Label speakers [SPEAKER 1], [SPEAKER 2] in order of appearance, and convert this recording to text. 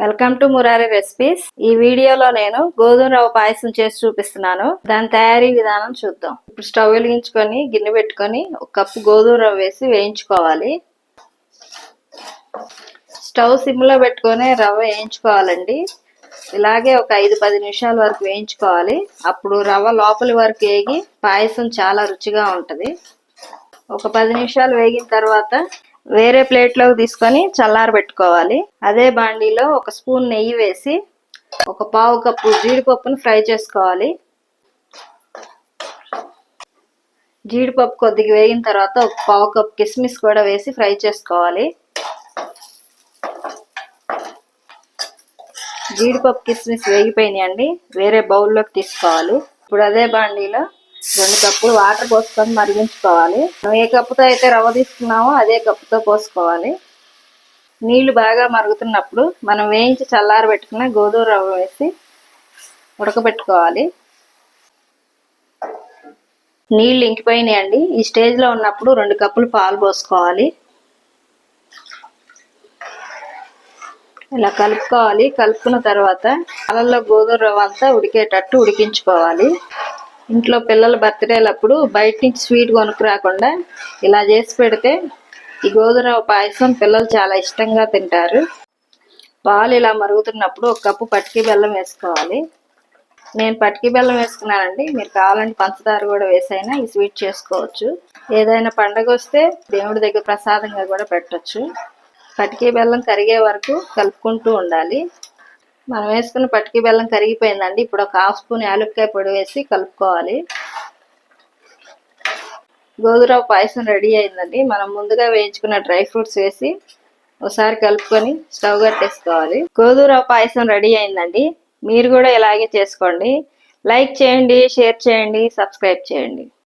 [SPEAKER 1] Welcome to Murari recipes ఈ వీడియోలో నేను గోధుమ రవ్వ పాయసం చేసి చూపిస్తున్నాను. దాని తయారీ విధానం చూద్దాం. ఇప్పుడు స్టవ్ వెలిగించుకొని గిన్నె పెట్టుకొని ఒక కప్పు గోధుమ రవ్వ వేసి వేయించుకోవాలి. స్టవ్ సిమ్లో పెట్టుకొని రవ్వ వేయించుకోవాలండి. ఇలాగే ఒక ఐదు పది నిమిషాల వరకు వేయించుకోవాలి. అప్పుడు రవ్వ లోపలి వరకు వేగి పాయసం చాలా రుచిగా ఉంటుంది. ఒక పది నిమిషాలు వేగిన తర్వాత వేరే ప్లేట్లోకి తీసుకొని చల్లార పెట్టుకోవాలి. అదే బాండీలో ఒక స్పూన్ నెయ్యి వేసి ఒక పావు కప్పు జీడిపప్పును ఫ్రై చేసుకోవాలి. జీడిపప్పు కొద్దిగా వేగిన తర్వాత ఒక పావు కప్పు కిస్మిస్ కూడా వేసి ఫ్రై చేసుకోవాలి. జీడిపప్పు కిస్మిస్ వేగిపోయినాయండి. వేరే బౌల్లోకి తీసుకోవాలి. ఇప్పుడు అదే బాండీలో రెండు కప్పులు వాటర్ పోసుకొని మరిగించుకోవాలి. మనం ఏ కప్పుతో అయితే రవ్వ తీసుకున్నామో అదే కప్పుతో పోసుకోవాలి. నీళ్ళు బాగా మరుగుతున్నప్పుడు మనం వేయించి చల్లార పెట్టుకున్న గోధుమ రవ్వ వేసి ఉడకబెట్టుకోవాలి. నీళ్ళు ఇంకిపోయినాయండి ఈ స్టేజ్లో ఉన్నప్పుడు రెండు కప్పులు పాలు పోసుకోవాలి. ఇలా కలుపుకోవాలి. కలుపుకున్న తర్వాత పాలల్లో గోధుమ రవ్వ అంతా ఉడికేటట్టు ఉడికించుకోవాలి. ఇంట్లో పిల్లల బర్త్డేలప్పుడు బయట నుంచి స్వీట్ కొనుక్కు రాకుండా ఇలా చేసి పెడితే ఈ గోధుమ పాయసం పిల్లలు చాలా ఇష్టంగా తింటారు. పాలు ఇలా మరుగుతున్నప్పుడు ఒక కప్పు పటికి బెల్లం వేసుకోవాలి. నేను పటికి బెల్లం వేసుకున్నానండి. మీరు కావాలంటే పంచదార కూడా వేసైనా ఈ స్వీట్ చేసుకోవచ్చు. ఏదైనా పండగ వస్తే దేవుడి దగ్గర ప్రసాదంగా కూడా పెట్టచ్చు. పటికి బెల్లం కరిగే వరకు కలుపుకుంటూ ఉండాలి. మనం వేసుకున్న పట్టుకి బెల్లం కరిగిపోయిందండి. ఇప్పుడు ఒక హాఫ్ స్పూన్ యాలక్కాయ పొడి వేసి కలుపుకోవాలి. గోధురవ పాయసం రెడీ అయిందండి. మనం ముందుగా వేయించుకున్న డ్రై ఫ్రూట్స్ వేసి ఒకసారి కలుపుకొని స్టవ్ కట్టేసుకోవాలి. గోధురవ పాయసం రెడీ అయిందండి. మీరు కూడా ఇలాగే చేసుకోండి. లైక్ చేయండి షేర్ చేయండి సబ్స్క్రైబ్ చేయండి.